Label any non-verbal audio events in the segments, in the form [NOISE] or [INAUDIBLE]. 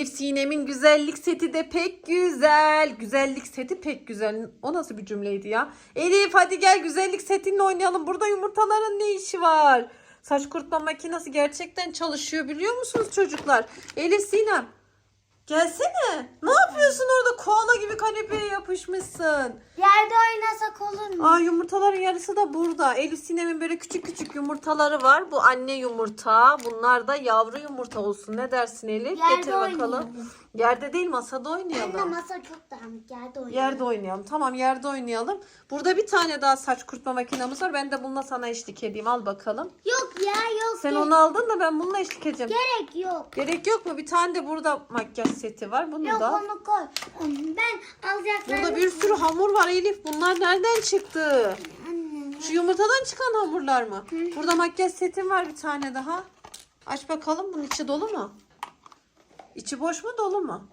Elif Sinem'in güzellik seti de pek güzel. Güzellik seti pek güzel. O nasıl bir cümleydi ya? Elif hadi gel güzellik setinle oynayalım. Burada yumurtaların ne işi var? Saç kurutma makinesi gerçekten çalışıyor biliyor musunuz çocuklar? Elif Sinem gelsene. Ne yapıyorsun orada koala gibi kanepeye yapışmışsın? Yerde oynasak olur mu? Aa yumurtaların yarısı da burada. Elif Sinem'in böyle küçük küçük yumurtaları var. Bu anne yumurta. Bunlar da yavru yumurta olsun. Ne dersin Elif? Yerde Getir bakalım. oynayalım. Yerde değil masada Anne oynayalım. masa çok dağınık. Yerde oynayalım. Yerde oynayalım. Tamam yerde oynayalım. Burada bir tane daha saç kurutma makinamız var. Ben de bununla sana eşlik edeyim. Al bakalım. Yok ya yok. Sen onu aldın da ben bununla eşlik edeceğim. Gerek yok. Gerek yok mu? Bir tane de burada makyaj seti var. Bunu Yok da. onu koy. Ben alacaklarım. Burada bir sürü hamur var Elif. Bunlar nereden çıktı? Anne. Şu yumurtadan çıkan hamurlar mı? Burada makyaj setim var bir tane daha. Aç bakalım bunun içi dolu mu? İçi boş mu dolu mu?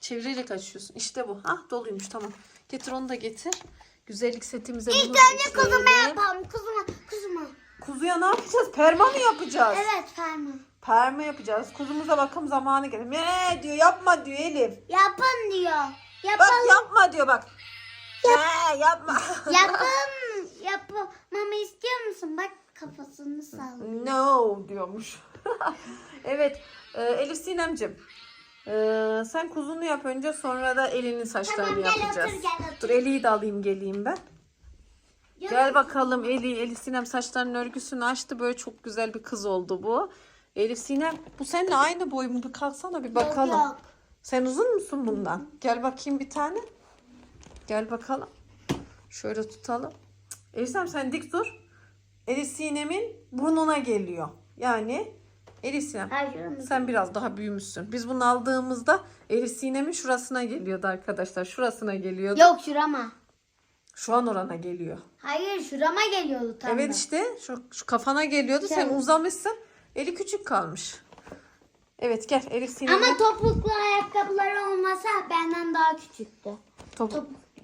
Çevirerek açıyorsun. İşte bu. Ah doluymuş tamam. Getir onu da getir. Güzellik setimize bunu İlk önce kuzuma yapalım. Kuzuma. Kuzuma. Kuzuya ne yapacağız? Perma mı yapacağız? Evet parmağım. Perma yapacağız. Kuzumuza bakım zamanı geldi. Ne diyor yapma diyor Elif. Yapın diyor. Bak Yapalım. yapma diyor bak. Ne yapma. Yapın. Yapmamı istiyor musun? Bak kafasını sallıyor. No diyormuş. [LAUGHS] evet e, Elif Sinemcim. e, sen kuzunu yap önce sonra da elinin saçlarını Tamam, gel yapacağız. otur, gel otur. Dur Eli'yi de alayım geleyim ben. Gel bakalım Eli. Elif Sinem saçlarının örgüsünü açtı. Böyle çok güzel bir kız oldu bu. Elif Sinem bu seninle aynı boy mu? Bir kalksana bir bakalım. Yok. Sen uzun musun bundan? Gel bakayım bir tane. Gel bakalım. Şöyle tutalım. Sinem sen dik dur. Elif Sinem'in burnuna geliyor. Yani Elif Sinem Hayır. sen biraz daha büyümüşsün. Biz bunu aldığımızda Elif Sinem'in şurasına geliyordu arkadaşlar. Şurasına geliyordu. Yok şurama. Şu an orana geliyor. Hayır şurama geliyordu tam Evet da. işte şu, şu kafana geliyordu. Sen uzamışsın. Eli küçük kalmış. Evet gel Elif Sinem'in Ama topuklu ayakkabıları olmasa benden daha küçüktü. Top,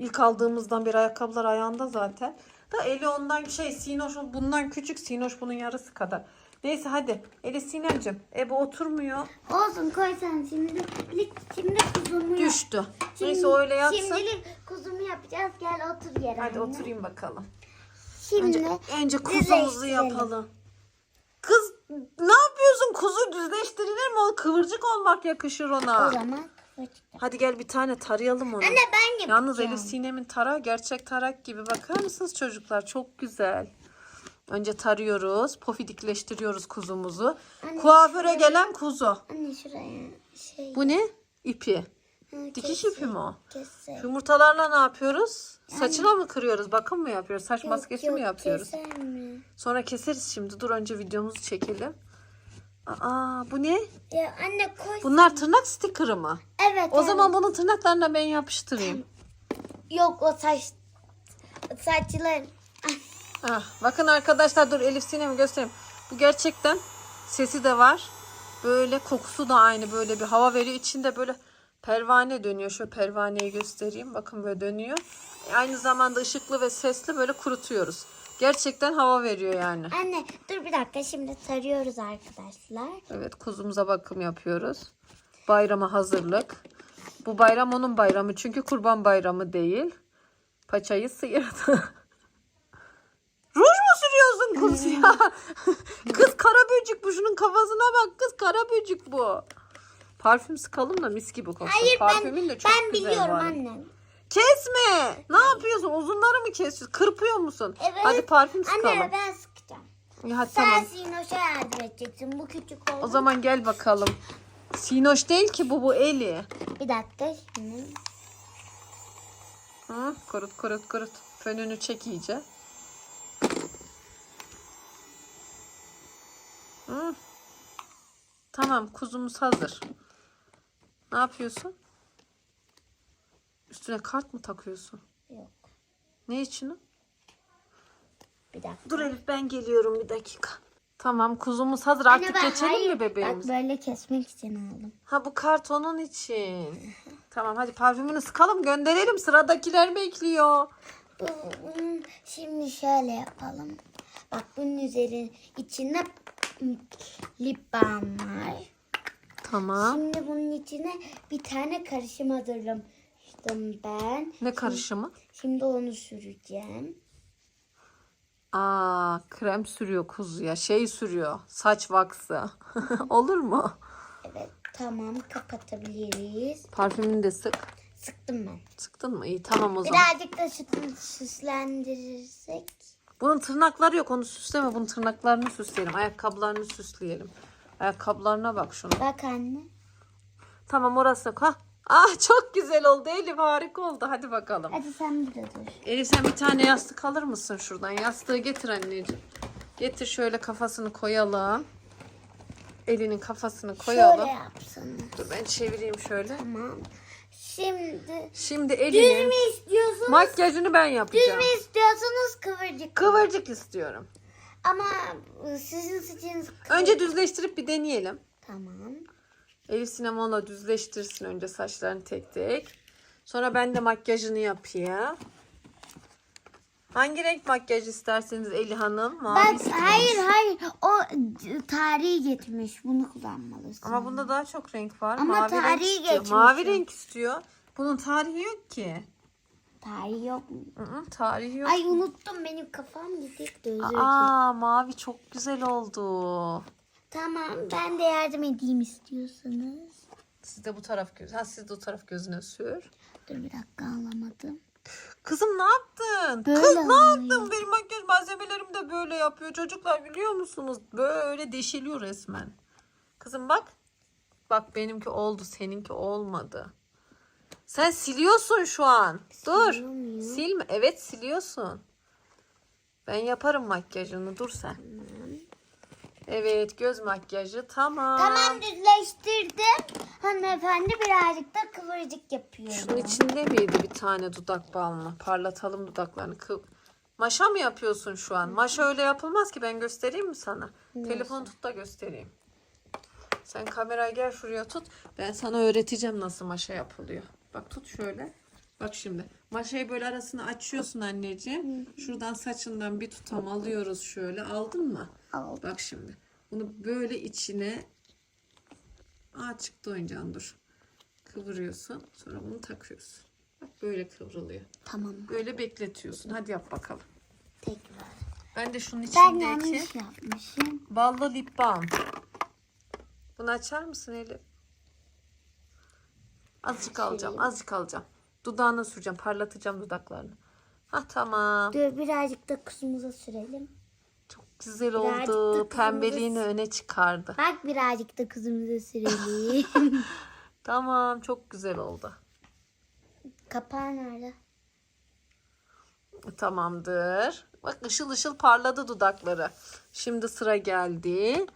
ilk aldığımızdan beri ayakkabılar ayağında zaten. Da eli ondan şey Sinoş bundan küçük Sinoş bunun yarısı kadar. Neyse hadi Elif Sinem'cim. Ebe oturmuyor. Olsun koy sen şimdi. Şimdi kuzumu yap. Düştü. Neyse o öyle yatsın. Şimdilik kuzumu yapacağız. Gel otur yere. Hadi anne. oturayım bakalım. Şimdi Önce, önce kuzumuzu yapalım. Kız ne yapıyorsun? Kuzu düzleştirilir mi? O kıvırcık olmak yakışır o ona. zaman kıvırcık. Hadi gel bir tane tarayalım onu. Anne ben yapacağım. Yalnız Elif Sinem'in tarağı gerçek tarak gibi. Bakar mısınız çocuklar? Çok güzel. Önce tarıyoruz. Pofidikleştiriyoruz kuzumuzu. Anne, Kuaföre gelen kuzu. Anne şuraya şey. Bu ne? İpi. Ha, Dikiş kes- ipi mi o? keser. Yumurtalarla ne yapıyoruz? Saçına mı kırıyoruz? Bakım mı yapıyoruz? Saç Yok, maskesi yok, mi yapıyoruz? keser mi? Sonra keseriz şimdi. Dur önce videomuzu çekelim. Aa bu ne? Ya anne koy. Bunlar tırnak stikeri mı? Evet. O evet. zaman bunun tırnaklarına ben yapıştırayım. Yok o saç saçlar. Ah, bakın arkadaşlar dur Elif Sinem'i göstereyim. Bu gerçekten sesi de var. Böyle kokusu da aynı böyle bir hava veriyor. İçinde böyle pervane dönüyor. Şöyle pervaneyi göstereyim. Bakın böyle dönüyor. E, Aynı zamanda ışıklı ve sesli böyle kurutuyoruz. Gerçekten hava veriyor yani. Anne dur bir dakika şimdi tarıyoruz arkadaşlar. Evet kuzumuza bakım yapıyoruz. Bayrama hazırlık. Bu bayram onun bayramı çünkü kurban bayramı değil. Paçayı sıyırdı. [LAUGHS] Ruj mu sürüyorsun kız ya? [LAUGHS] kız kara böcek bu şunun kafasına bak kız kara böcek bu. Parfüm sıkalım da mis gibi koksun. Hayır ben Parfümün de çok ben güzel biliyorum var. annem. Kesme. Ne yapıyorsun? Uzunları mı kesiyorsun? Kırpıyor musun? Evet. Hadi parfüm sıkalım. Anne ben sıkacağım. İyi, hadi Sen tamam. Sinoş'a yardım edeceksin. Bu küçük oldu. O zaman gel bakalım. Sinoş değil ki bu bu Eli. Bir dakika şimdi. Hı, kurut kurut kurut. Fönünü çek iyice. Hı. Tamam kuzumuz hazır. Ne yapıyorsun? Üstüne kart mı takıyorsun? Yok. Ne için? Bir dakika. Dur Elif ben geliyorum bir dakika. Tamam kuzumuz hazır Anne, artık ben- geçelim hayır, mi bebeğimiz? Bak böyle kesmek için aldım. Ha bu kartonun için. tamam hadi parfümünü sıkalım gönderelim sıradkiler bekliyor. Bu- bunun- Şimdi şöyle yapalım. Bak bunun üzerine içinde lip balm var. Tamam. Şimdi bunun içine bir tane karışım hazırlamıştım ben. Ne karışımı? Şimdi onu süreceğim. Aa, krem sürüyor kuzuya. Şey sürüyor. Saç vaksı. [LAUGHS] Olur mu? Evet tamam kapatabiliriz. Parfümünü de sık. Sıktım ben. Sıktın mı? İyi tamam o zaman. Birazcık da süt- süslendirirsek. Bunun tırnakları yok. Onu süsleme. Bunun tırnaklarını süsleyelim. Ayakkabılarını süsleyelim. Ayakkabılarına bak şuna. Bak anne. Tamam orası. Ha. Ah çok güzel oldu Elif. Harika oldu. Hadi bakalım. Hadi sen burada dur. Elif sen bir tane yastık alır mısın şuradan? Yastığı getir anneciğim. Getir şöyle kafasını koyalım. Elinin kafasını koyalım. Şöyle yapsana. Dur ben çevireyim şöyle. Tamam. Şimdi Şimdi düz elinin mü istiyorsunuz? makyajını ben Düz yapacağım. mü istiyorsunuz kıvırcık? Kıvırcık istiyorum. Ama sizin saçınız kıvırcık. Önce düzleştirip bir deneyelim. Tamam. Elif sinemonla düzleştirsin önce saçlarını tek tek. Sonra ben de makyajını yapayım. Hangi renk makyaj isterseniz Eli Hanım? Mavi Bak istiyormuş. hayır hayır o tarihi getirmiş bunu kullanmalısın. Ama bunda daha çok renk var. Ama Mavi renk tarihi istiyor. geçmiş Mavi renk istiyor. Bunun tarihi yok ki. Tarihi yok mu? Hı hı, tarihi yok. Ay unuttum benim kafam gidik de özür dilerim. Aa mavi çok güzel oldu. Tamam ben de yardım edeyim istiyorsanız. Siz de bu taraf göz. Ha siz de o taraf gözüne sür. Dur bir dakika alamadım. Kızım ne yaptın? Böyle Kız ne yaptın? Benim makyaj malzemelerim de böyle yapıyor. Çocuklar biliyor musunuz? Böyle deşiliyor resmen. Kızım bak. Bak benimki oldu. Seninki olmadı. Sen siliyorsun şu an. Dur. Siliyor muyum? Silme. Evet siliyorsun. Ben yaparım makyajını. Dur sen. Evet göz makyajı tamam. Tamam düzleştirdim. Hanımefendi birazcık da kıvırcık yapıyor. Şunun içinde miydi bir tane dudak balmı? Parlatalım dudaklarını. Kıv- Maşa mı yapıyorsun şu an? Maşa öyle yapılmaz ki. Ben göstereyim mi sana? Telefon tut da göstereyim. Sen kamerayı gel şuraya tut. Ben sana öğreteceğim nasıl maşa yapılıyor. Bak tut şöyle. Bak şimdi. Maşayı böyle arasını açıyorsun anneciğim. Şuradan saçından bir tutam alıyoruz şöyle. Aldın mı? Aldım. Bak şimdi. Bunu böyle içine Aa çıktı oyuncağın dur. Kıvırıyorsun. Sonra bunu takıyorsun. Bak böyle kıvrılıyor. Tamam. Böyle bekletiyorsun. Hadi yap bakalım. Tekrar. Ben de şunun Ben içindeki yanlış yapmışım. ballı lip balm. Bunu açar mısın Elif? Azıcık alacağım. Azıcık alacağım. Dudağına süreceğim. Parlatacağım dudaklarını. Ha tamam. Dur birazcık da kuzumuza sürelim. Çok güzel Birazcık oldu. Pembeliğini öne çıkardı. Bak birazcık da kuzumuza sürelim. [LAUGHS] Tamam. Çok güzel oldu. Kapağı nerede? Tamamdır. Bak ışıl ışıl parladı dudakları. Şimdi sıra geldi.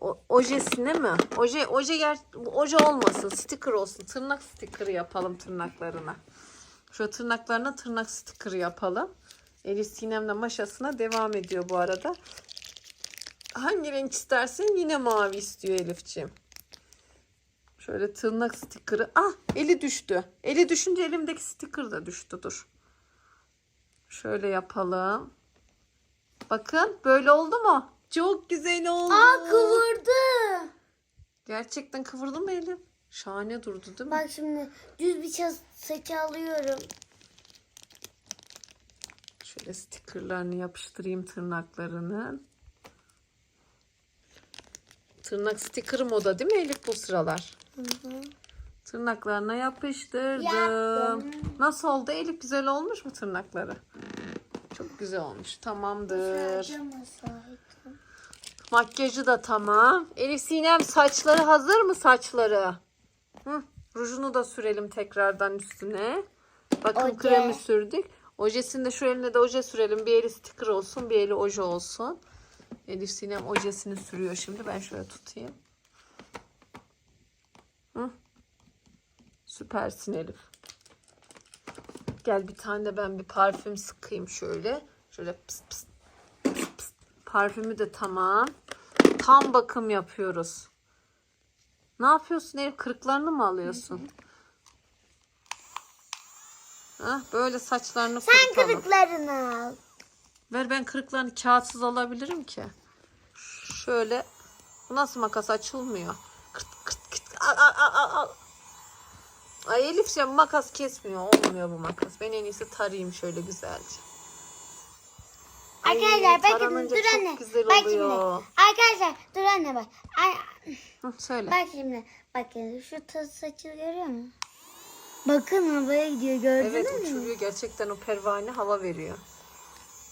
O, ojesine mi? Oje, oje, ger, oje olmasın. Sticker olsun. Tırnak sticker'ı yapalım tırnaklarına. Şu tırnaklarına tırnak sticker'ı yapalım. Elif Sinem'le maşasına devam ediyor bu arada. Hangi renk istersen yine mavi istiyor Elif'ciğim. Şöyle tırnak sticker'ı. Ah eli düştü. Eli düşünce elimdeki sticker da düştü. Dur. Şöyle yapalım. Bakın böyle oldu mu? Çok güzel oldu. Aa kıvırdı. Gerçekten kıvırdı mı elim? Şahane durdu değil mi? Bak şimdi düz bir saçı alıyorum. Şöyle stickerlarını yapıştırayım tırnaklarının. Tırnak stickerı moda değil mi Elif bu sıralar? Tırnaklarına yapıştırdım. Yaptım. Nasıl oldu Elif? Güzel olmuş mu tırnakları? Çok güzel olmuş. Tamamdır. Makyajı da tamam. Elif Sinem saçları hazır mı saçları? Hı, rujunu da sürelim tekrardan üstüne. Bakın Oje. kremi sürdük. Ojesini de şu eline de oje sürelim. Bir eli sticker olsun, bir eli oje olsun. Elif Sinem ojesini sürüyor şimdi. Ben şöyle tutayım. Hı. Süpersin Elif. Gel bir tane de ben bir parfüm sıkayım şöyle. Şöyle pıs pıs pıs pıs. Parfümü de tamam. Tam bakım yapıyoruz. Ne yapıyorsun Elif? Kırıklarını mı alıyorsun? Hah, böyle saçlarını Sen kurutalım. kırıklarını al. Ver ben kırıklarını kağıtsız alabilirim ki. Şöyle. Bu nasıl makas açılmıyor? Kırt kırt kırt. al, al, al, al. Ay Elif ya makas kesmiyor. Olmuyor bu makas. Ben en iyisi tarayayım şöyle güzelce. Ay, Arkadaşlar bakın taranınca dur çok anne. güzel bak oluyor. şimdi. Arkadaşlar dur anne bak. Ay, Hı, söyle. bak şimdi. Bakın şu tız saçı görüyor musun? Bakın havaya gidiyor gördünüz Evet mü? uçuruyor. Gerçekten o pervane hava veriyor.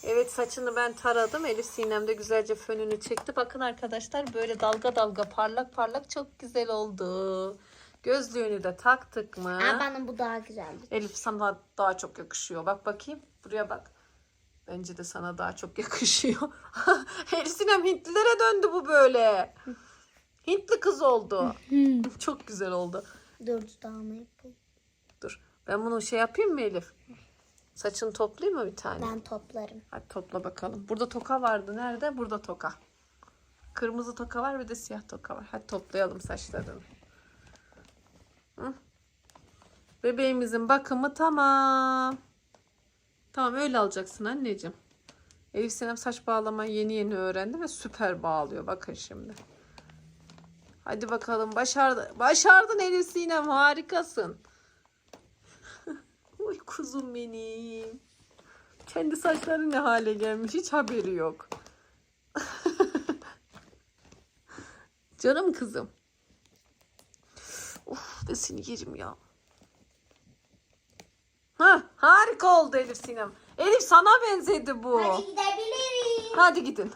Evet saçını ben taradım. Elif Sinem de güzelce fönünü çekti. Bakın arkadaşlar böyle dalga dalga parlak parlak çok güzel oldu. Gözlüğünü de taktık mı? Aa, bana bu daha güzeldi. Elif sana daha çok yakışıyor. Bak bakayım. Buraya bak. Bence de sana daha çok [LAUGHS] yakışıyor. Elif Sinem Hintlilere döndü bu böyle. Hintli kız oldu. [LAUGHS] çok güzel oldu. Dur dudağımı yapayım. Dur. Ben bunu şey yapayım mı Elif? Saçını toplayayım mı bir tane? Ben toplarım. Hadi topla bakalım. Burada toka vardı. Nerede? Burada toka. Kırmızı toka var bir de siyah toka var. Hadi toplayalım saçlarını. Hı? Bebeğimizin bakımı tamam. Tamam öyle alacaksın anneciğim. Elif Sinem saç bağlamayı yeni yeni öğrendi ve süper bağlıyor. Bakın şimdi. Hadi bakalım başardı. Başardın Elif Sinem harikasın. [LAUGHS] Uy kuzum benim. Kendi saçları ne hale gelmiş hiç haberi yok. [LAUGHS] Canım kızım. Of ben seni yerim ya. Ha harika oldu Elif Sinem. Elif sana benzedi bu. Hadi gidebiliriz. Hadi gidin.